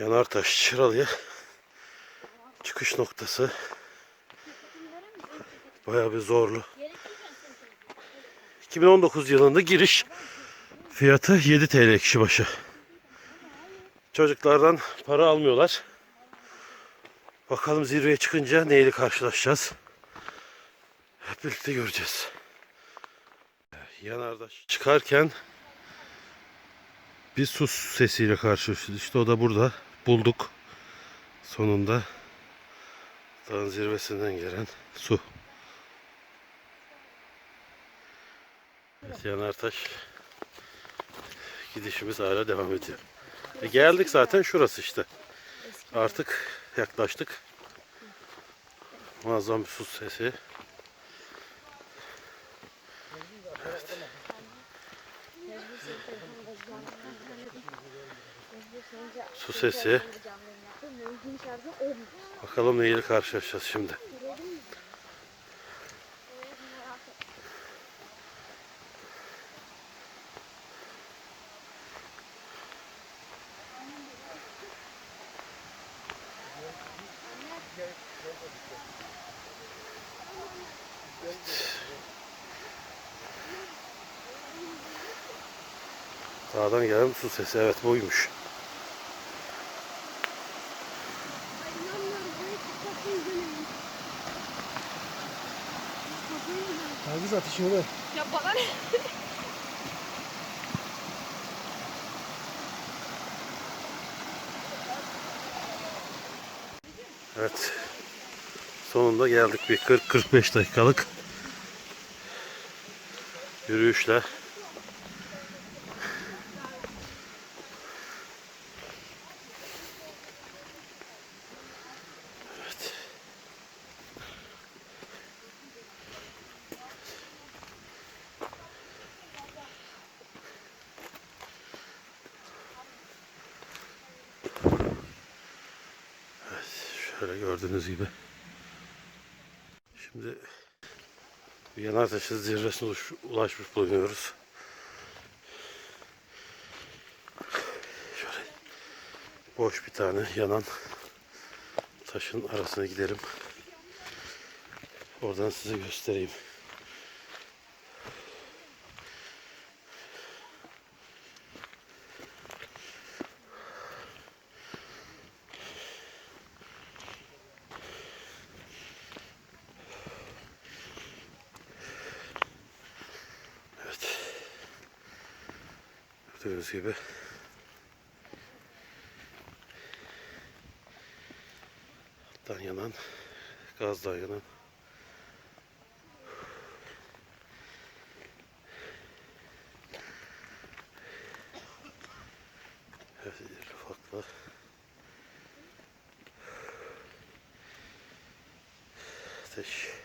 Yanartaş Çıralı'ya çıkış noktası. Bayağı bir zorlu. 2019 yılında giriş fiyatı 7 TL kişi başı. Çocuklardan para almıyorlar. Bakalım zirveye çıkınca neyle karşılaşacağız. Hep birlikte göreceğiz. Yanardaş çıkarken bir su sesiyle karşılaştık. İşte o da burada. Bulduk. Sonunda dağın zirvesinden gelen su. Evet, Yanartaş gidişimiz hala devam ediyor. E geldik zaten şurası işte. Artık yaklaştık. Muazzam bir su sesi. Su sesi. Bakalım neyle karşılaşacağız şimdi. Dağdan gelen su sesi. Evet buymuş. Herkes ateşini ver. Ya bana ne? Evet. Sonunda geldik bir 40-45 dakikalık yürüyüşle. Şöyle gördüğünüz gibi. Şimdi Yanartaş'ın zirvesine uş- ulaşmış bulunuyoruz. Şöyle boş bir tane yanan taşın arasına gidelim. Oradan size göstereyim. Gördüğünüz gibi. Alttan yanan, gazdan yanan. Evet, iri ufaklı. Ateş.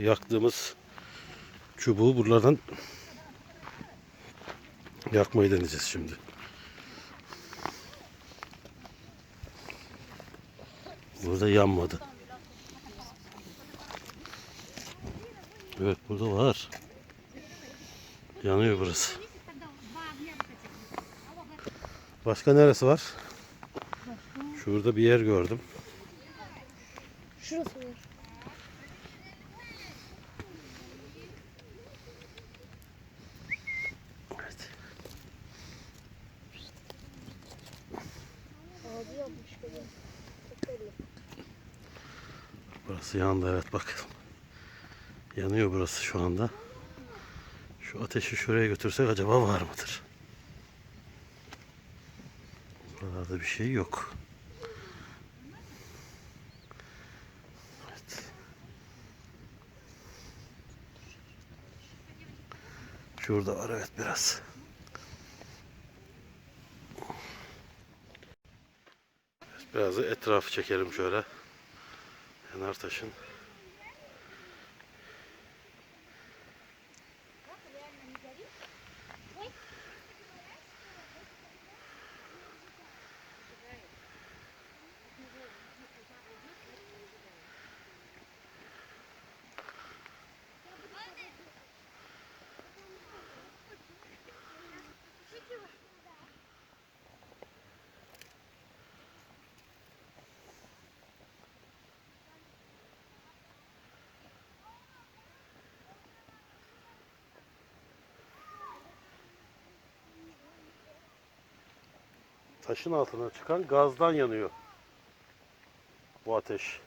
Yaktığımız çubuğu buralardan yakmayı deneyeceğiz şimdi. Burada yanmadı. Evet burada var. Yanıyor burası. Başka neresi var? Şurada bir yer gördüm. Şurası var. Ağacı yapmış belli. Burası yandı evet bak. Yanıyor burası şu anda. Şu ateşi şuraya götürsek acaba var mıdır? Buralarda bir şey yok. Evet. Şurada var evet biraz. Biraz da etrafı çekelim şöyle. Yanar taşın. Taşın altına çıkan gazdan yanıyor bu ateş.